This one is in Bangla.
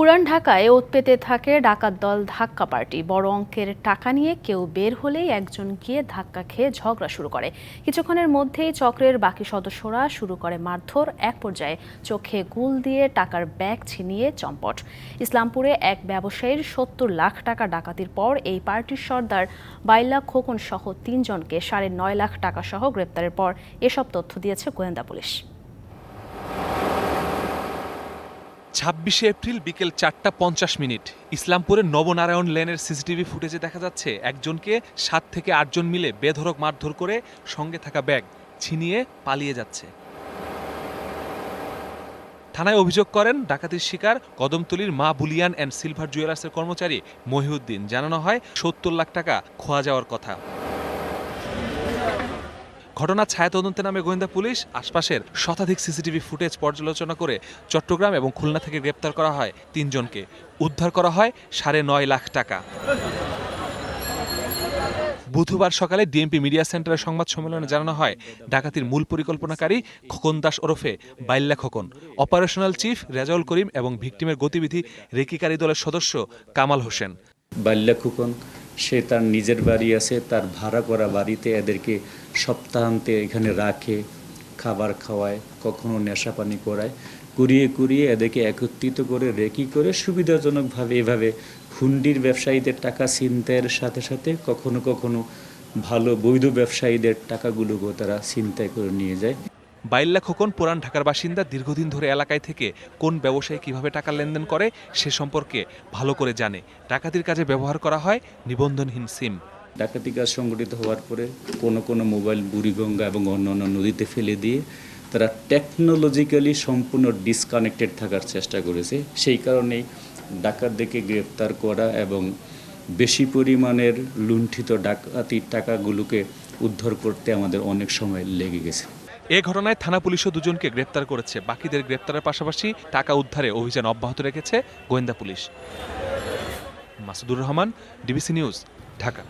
পুরান ঢাকায় ওত পেতে থাকে ডাকাত দল ধাক্কা পার্টি। বড় অঙ্কের টাকা নিয়ে কেউ বের হলেই একজন গিয়ে ধাক্কা খেয়ে ঝগড়া শুরু করে। কিছুক্ষণের মধ্যেই চক্রের বাকি সদস্যরা শুরু করে মারধর। এক পর্যায়ে চোখে গুল দিয়ে টাকার ব্যাগ ছিনিয়ে চম্পট। ইসলামপুরে এক ব্যবসায়ীর সত্তর লাখ টাকা ডাকাতির পর এই পার্টির সর্দার বাইলা খোকন সহ তিনজনকে সাড়ে নয় লাখ টাকা সহ গ্রেপ্তারের পর এসব তথ্য দিয়েছে গোয়েন্দা পুলিশ। ছাব্বিশে এপ্রিল বিকেল চারটা পঞ্চাশ মিনিট। ইসলামপুরের নবনারায়ণ লেনের সিসিটিভি ফুটেজে দেখা যাচ্ছে, একজনকে সাত থেকে আটজন মিলে বেধরক মারধর করে সঙ্গে থাকা ব্যাগ ছিনিয়ে পালিয়ে যাচ্ছে। থানায় অভিযোগ করেন, ডাকাতির শিকার কদমতলির মা বুলিয়ান অ্যান্ড সিলভার জুয়েলার্সের কর্মচারী মহিউদ্দিন। জানানো হয়, সত্তর লাখ টাকা খোয়া যাওয়ার কথা। ঘটনা ছায়া তদন্তে নামে গোয়েন্দা পুলিশ, আশপাশের শতাধিক সিসিটিভি ফুটেজ পর্যালোচনা করে চট্টগ্রাম এবং খুলনা থেকে গ্রেপ্তার করা হয় তিনজনকে। উদ্ধার করা হয় সাড়ে নয় লাখ টাকা। বুধবার সকালে ডিএমপি মিডিয়া সেন্টারের সংবাদ সম্মেলনে জানানো হয়, ডাকাতির মূল পরিকল্পনাকারী খোকন দাস ওরফে বাইল্লা খোকন, অপারেশনাল চিফ রেজাউল করিম এবং ভিকটিমের গতিবিধি রেকিকারী দলের সদস্য কামাল হোসেন। বাল্যা খুকন সে তার নিজের বাড়ি আছে, তার ভাড়া করা বাড়িতে এদেরকে সপ্তাহান্তে এখানে রাখে, খাবার খাওয়ায়, কখনো নেশা পানি করায়, কুড়িয়ে কুড়িয়ে এদেরকে একত্রিত করে, রেকি করে সুবিধাজনকভাবে এভাবে হুন্ডির ব্যবসায়ীদের টাকা, ছিনতাইয়ের সাথে সাথে কখনো কখনো ভালো বৈধ ব্যবসায়ীদের টাকাগুলোকেও তারা ছিনতাই করে নিয়ে যায়। বাইল্লা খোকন পুরান ঢাকার বাসিন্দা দীর্ঘদিন ধরে এলাকায় থেকে কোন ব্যবসায়ী কীভাবে টাকা লেনদেন করে সে সম্পর্কে ভালো করে জানে। ডাকাতির কাজে ব্যবহার করা হয় নিবন্ধনহীন সিম। ডাকাতি কাজ সংগঠিত হওয়ার পরে কোনো কোনো মোবাইল বুড়িগঙ্গা এবং অন্যান্য নদীতে ফেলে দিয়ে তারা টেকনোলজিক্যালি সম্পূর্ণ ডিসকানেক্টেড থাকার চেষ্টা করেছে। সেই কারণেই ডাকাতদেরকে গ্রেপ্তার করা এবং বেশি পরিমাণের লুণ্ঠিত ডাকাতির টাকাগুলোকে উদ্ধার করতে আমাদের অনেক সময় লেগে গেছে। এ ঘটনায় থানা পুলিশও দুজনকে গ্রেপ্তার করেছে। বাকিদের গ্রেপ্তারের পাশাপাশি টাকা উদ্ধারে অভিযান অব্যাহত রেখেছে গোয়েন্দা police. Masudur Rahman, DBC news, Dhaka.